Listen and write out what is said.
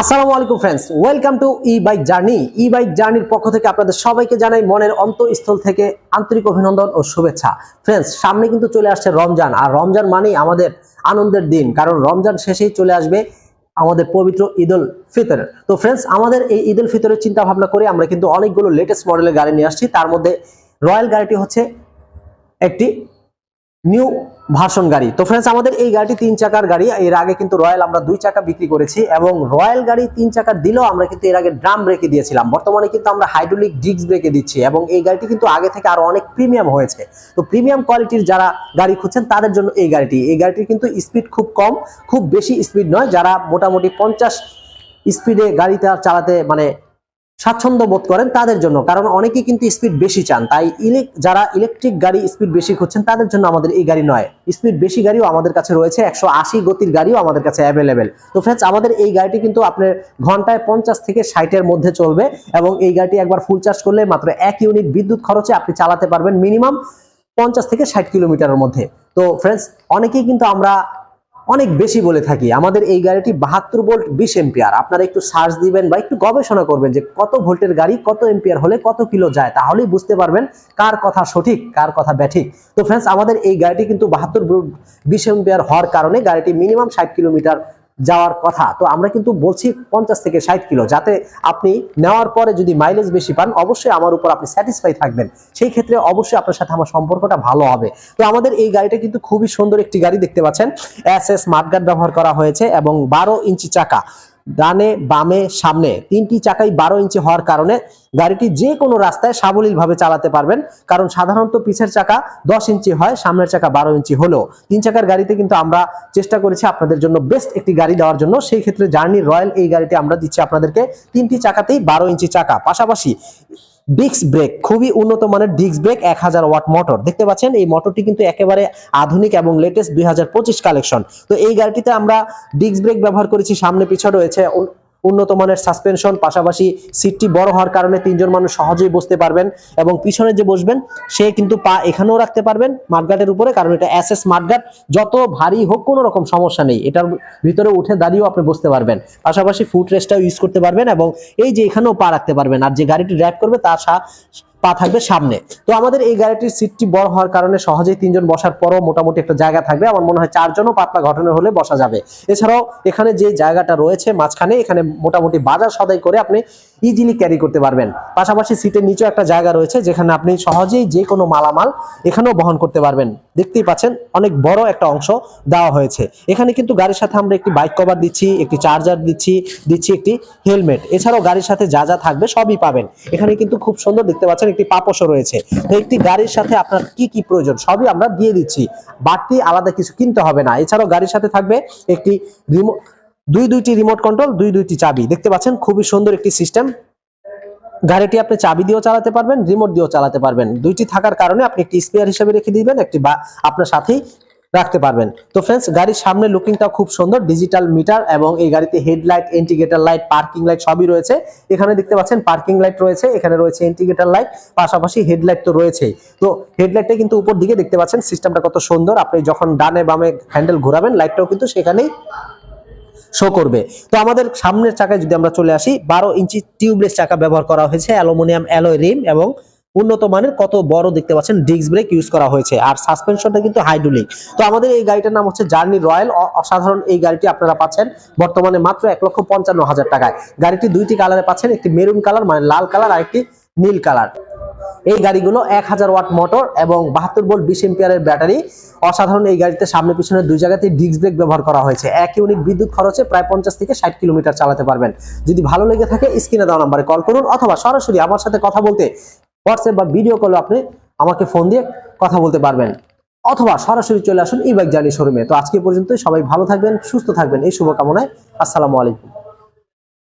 আসসালামু আলাইকুম friends welcome to E bike journey E bike জার্নির পক্ষ থেকে আপনাদের সবাইকে জানাই মনের অন্তঃস্থল থেকে আন্তরিক অভিনন্দন ও শুভেচ্ছা। ফ্রেন্ডস সামনে কিন্তু চলে আসছে রমজান, আর রমজান মানেই আমাদের আনন্দের দিন, কারণ রমজান শেষেই চলে আসবে আমাদের পবিত্র ঈদ ফিতর। তো ফ্রেন্ডস আমাদের এই ঈদ উল ফিতরের চিন্তা ভাবনা করে আমরা কিন্তু অনেকগুলো লেটেস্ট মডেলের গাড়ি নিয়ে আসছি। তার মধ্যে রয়্যাল গাড়িটি হচ্ছে একটি নিউ ভার্সন গাড়ি। তো ফ্রেন্ডস আমাদের এই গাড়িটি তিন চাকার গাড়ি। এর আগে কিন্তু রয়্যাল আমরা দুই চাকা বিক্রি করেছি এবং রয়্যাল গাড়ি তিন চাকা দিলেও আমরা কিন্তু এর আগে ড্রাম ব্রেকে দিয়েছিলাম। বর্তমানে কিন্তু আমরা হাইড্রোলিক ডিস্ক ব্রেকে দিচ্ছি এবং এই গাড়িটি কিন্তু আগে থেকে আরও অনেক প্রিমিয়াম হয়েছে। তো প্রিমিয়াম কোয়ালিটির যারা গাড়ি খুঁজছেন, তাদের জন্য এই গাড়িটি। এই গাড়িটির কিন্তু স্পিড খুব কম, খুব বেশি স্পিড নয়। যারা মোটামুটি পঞ্চাশ স্পিডে গাড়িটা চালাতে মানে স্বাচ্ছন্দ্য বোধ করেন তাদের জন্য, কারণ অনেকেই কিন্তু স্পিড বেশি চান। তাই যারা ইলেকট্রিক গাড়ি স্পিড বেশি খুঁজছেন, তাদের জন্য আমাদের এই গাড়ি নয়। স্পিড বেশি গাড়িও আমাদের কাছে রয়েছে, একশো আশি গতির গাড়িও আমাদের কাছে অ্যাভেলেবেল তো ফ্রেন্ডস আমাদের এই গাড়িটি কিন্তু আপনার ঘন্টায় পঞ্চাশ থেকে ষাটের মধ্যে চলবে এবং এই গাড়িটি একবার ফুল চার্জ করলে মাত্র এক ইউনিট বিদ্যুৎ খরচে আপনি চালাতে পারবেন মিনিমাম পঞ্চাশ থেকে ষাট কিলোমিটারের মধ্যে। তো ফ্রেন্ডস অনেকেই কিন্তু আমরা অনেক বেশি বলে থাকি। আমাদের এই গাড়িটি বাহাত্তর ভোল্ট বিশ এম্পিয়ার। আপনারা একটু সার্চ দিবেন বা একটু গবেষণা করবেন যে কত ভোল্টের গাড়ি কত এম্পিয়ার হলে কত কিলো যায়, তাহলেই বুঝতে পারবেন কার কথা সঠিক, কার কথা ব্যাঠিক। তো ফ্রেন্ডস আমাদের এই গাড়িটি কিন্তু বাহাত্তর ভোল্ট বিশ এম্পিয়ার হওয়ার কারণে গাড়িটি মিনিমাম ষাট কিলোমিটার যাওয়ার কথা। তো আমরা কিন্তু বলছি পঞ্চাশ থেকে ষাট কিলো, যাতে আপনি নেওয়ার পরে যদি মাইলেজ বেশি পান, অবশ্যই আমার উপর আপনি স্যাটিসফাই থাকবেন। সেই ক্ষেত্রে অবশ্যই আপনার সাথে আমার সম্পর্কটা ভালো হবে। তো আমাদের এই গাড়িটা কিন্তু খুবই সুন্দর একটি গাড়ি দেখতে পাচ্ছেন। এস এস মার্টগার্ড ব্যবহার করা হয়েছে এবং বারো ইঞ্চি চাকা। ডানে, বামে, সামনে। তিনটি চাকাই বারো ইঞ্চি হওয়ার কারণে গাড়িটি যে কোনো রাস্তায় সাবলীলভাবে চালাতে পারবেন। কারণ সাধারণত পিছের চাকা দশ ইঞ্চি হয়, সামনের চাকা বারো ইঞ্চি হলেও। তিন চাকার গাড়িতে কিন্তু আমরা চেষ্টা করেছি আপনাদের জন্য বেস্ট একটি গাড়ি দেওয়ার জন্য। সেই ক্ষেত্রে জার্নি রয়্যাল এই গাড়িটি আমরা দিচ্ছি আপনাদেরকে। তিনটি চাকাতেই বারো ইঞ্চি চাকা। পাশাপাশি ডিস্ক ব্রেক, খুবই উন্নত মানের ডিস্ক ব্রেক এক হাজার ওয়াট মোটর। দেখতে পাচ্ছেন, এই মোটরটি কিন্তু একেবারে আধুনিক এবং লেটেস্ট দুই হাজার পঁচিশ কালেকশন তো এই গাড়িটিতে আমরা ডিস্ক ব্রেক ব্যবহার করেছি, সামনে পিছনে রয়েছে উন্নত মানের সাসপেনশন পাশাপাশি সিটটি বড় হওয়ার কারণে তিনজন মানুষ সহজেই বসতে পারবেন এবং পিছনে যে বসবেন, সে কিন্তু পা এখানেও রাখতে পারবেন মাঠগাটের উপরে, কারণ এটা এস এস মাঠগাট যত ভারী হোক, কোনো রকম সমস্যা নেই। এটার ভিতরে উঠে দাঁড়িয়েও আপনি বসতে পারবেন। পাশাপাশি ফুট রেস্টটাও ইউজ করতে পারবেন এবং এই যে এখানেও পা রাখতে পারবেন। আর যে গাড়িটি ড্রাইভ করবে, তার পা থাকবে সামনে। তো আমাদের এই গাড়িটির সিটটি বড় হওয়ার কারণে সহজেই তিনজন বসার পরও মোটামুটি একটা জায়গা থাকবে। আমার মনে হয় চারজনও পাতলা ঘটনা হলে বসা যাবে। এছাড়াও এখানে যে জায়গাটা রয়েছে মাঝখানে, এখানে মোটামুটি বাজার সদাই করে আপনি ইজিলি ক্যারি করতে পারবেন। পাশাপাশি সিটের নিচেও একটা জায়গা রয়েছে, যেখানে আপনি সহজেই যে কোনো মালামাল এখানেও বহন করতে পারবেন। দেখতেই পাচ্ছেন, অনেক বড় একটা অংশ দেওয়া হয়েছে। এখানে কিন্তু গাড়ির সাথে আমরা একটি বাইক কভার দিচ্ছি, একটি চার্জার দিচ্ছি দিচ্ছি একটি হেলমেট এছাড়াও গাড়ির সাথে যা যা থাকবে সবই পাবেন। এখানে কিন্তু খুব সুন্দর দেখতে পাচ্ছেন একটি পাপোশও রয়েছে। একটি গাড়ির সাথে আপনার কি কি প্রয়োজন সবই আমরা দিয়ে দিচ্ছি। বাড়তি আলাদা কিছু কিনতে হবে না। এছাড়াও গাড়ির সাথে থাকবে একটি রিমোট দুই দুইটি রিমোট কন্ট্রোল, দুই দুইটি চাবি। দেখতে পাচ্ছেন খুবই সুন্দর একটি সিস্টেম। গাড়িটি আপনি চাবি দিয়েও চালাতে পারবেন, রিমোট দিয়েও চালাতে পারবেন। দুইটি থাকার কারণে আপনি একটি স্পেয়ার হিসেবে রেখে দিবেন, একটি বা, আপনার সাথেই রাখতে পারবেন। তো ফ্রেন্ডস গাড়ির সামনে লুকিংটা খুব সুন্দর ডিজিটাল মিটার এবং এই গাড়িতে headlight indicator light parking light সবই রয়েছে। এখানে দেখতে পাচ্ছেন পার্কিং লাইট রয়েছে, এখানে রয়েছে ইন্ডিকেটর লাইট পাশাপাশি হেডলাইট তো রয়েছেই। তো হেডলাইটটা কিন্তু উপর দিকে দেখতে পাচ্ছেন সিস্টেমটা কত সুন্দর, আপনি যখন ডানে বামে হ্যান্ডেল ঘোরাবেন লাইটটাও কিন্তু সেখানেই শো করবে। তো আমাদের সামনের চাকায় যদি আমরা চলে আসি, বারো ইঞ্চি টিউবলেস চাকা ব্যবহার করা হয়েছে, অ্যালুমিনিয়াম অ্যালয় রিম এবং উন্নত মানের কত বড় দেখতে পাচ্ছেন ডিস্ক ব্রেক ইউজ করা হয়েছে। আর সাসপেনশনটা কিন্তু হাইড্রোলিক তো আমাদের এই গাড়িটার নাম হচ্ছে জার্নি রয়্যাল অসাধারণ এই গাড়িটি আপনারা পাচ্ছেন বর্তমানে মাত্র এক লক্ষ পঞ্চান্ন হাজার টাকায়। গাড়িটি দুইটি কালারে পাচ্ছেন, একটি মেরুন কালার মানে লাল কালার আর একটি নীল কালার এই গাড়িগুলো এক হাজার ওয়াট মোটর এবং বাহাত্তর ভোল্ট বিশ এম্পিয়ারের ব্যাটারি অসাধারণ এই গাড়িতে সামনে পিছনে দুই জায়গাতেই ডিস্ক ব্রেক ব্যবহার করা হয়েছে। এক ইউনিট বিদ্যুৎ খরচে প্রায় পঞ্চাশ থেকে ষাট কিলোমিটার চালাতে পারবেন। যদি ভালো লেগে থাকে স্ক্রিনে দেওয়া নাম্বারে কল করুন অথবা সরাসরি আমার সাথে কথা বলতে হোয়াটসঅ্যাপ বা ভিডিও কলও আপনি আমাকে ফোন দিয়ে কথা বলতে পারবেন। অথবা সরাসরি চলে আসুন ই বাইক জার্নি শোরুমে তো আজকে পর্যন্ত সবাই ভালো থাকবেন, সুস্থ থাকবেন। এই শুভকামনায় আসসালামু আলাইকুম।